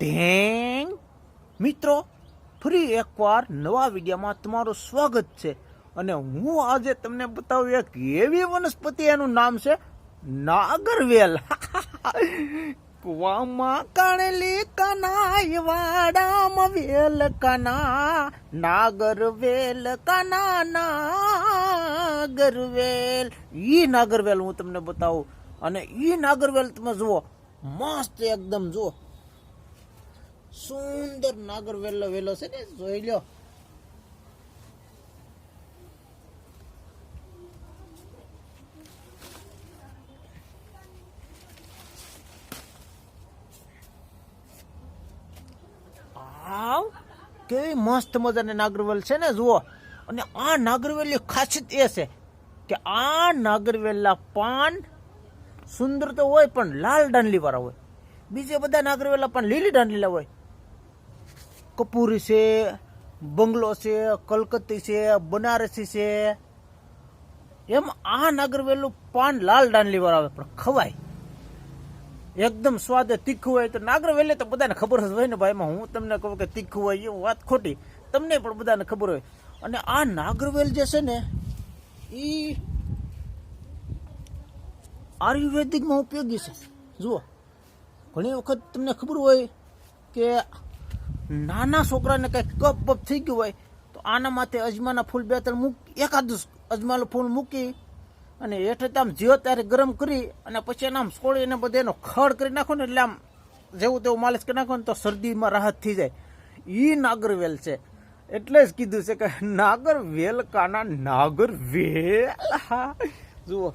ઢેંગ મિત્રો, ફરી એકવાર નવા વિડીયોમાં તમારું સ્વાગત છે અને હું આજે તમને બતાવું એક એવી વનસ્પતિ એનું નામ છે નાગરવેલ. કુવામાં કાણેલી કનાય વાડામાં વેલ કના, નાગરવેલ કના, નાગરવેલ. ઈ નાગરવેલ હું તમને બતાવું. અને ઈ નાગરવેલ તમે જુઓ, મસ્ત એકદમ જુઓ. સુંદર નાગર વેલો છે ને, જોઈ લ્યો. આવ, કેવી મસ્ત મજાની નાગરવેલ છે ને, જુઓ. અને આ નાગરવેલની ખાસિયત એ છે કે આ નાગરવેલના પાન સુંદર તો હોય, પણ લાલ ડાંડલી વાળા હોય. બીજે બધા નાગરવેલા પણ લીલી ડાંડલીલા હોય. કપૂરી છે, બંગલો છે, કલકત્તી છે, બનારસી છે. એમ આ નાગરવેલનું પાન લાલ દાંડલી વાળા આવે, પણ ખવાય. એકદમ સ્વાદ તીખું હોય તો નાગરવેલે તો બધાને ખબર જ હોય ને ભાઈ હું તમને કહું કે તીખું હોય એ વાત ખોટી. તમને પણ બધાને ખબર હોય. અને આ નાગરવેલ જે છે ને એ આયુર્વેદિકમાં ઉપયોગી છે. જુઓ, ઘણી વખત તમને ખબર હોય કે નાના છોકરાને કંઈક કપ પપ થઈ ગયું હોય, તો આના માથે અજમાના ફૂલ બે ત્રણ મૂક, એકાદું અજમાનું ફૂલ મૂકી અને હેઠે આમ જ્યો ત્યારે ગરમ કરી અને પછી એને આમ છોડીને બધે એનો ખડ કરી નાખો ને એટલે આમ જેવું તેવું માલિશ કરી નાખો ને તો શરદીમાં રાહત થઈ જાય. એ નાગરવેલ છે. એટલે જ કીધું છે કે નાગરવેલ કાના નાગરવેલ. હા, જુઓ.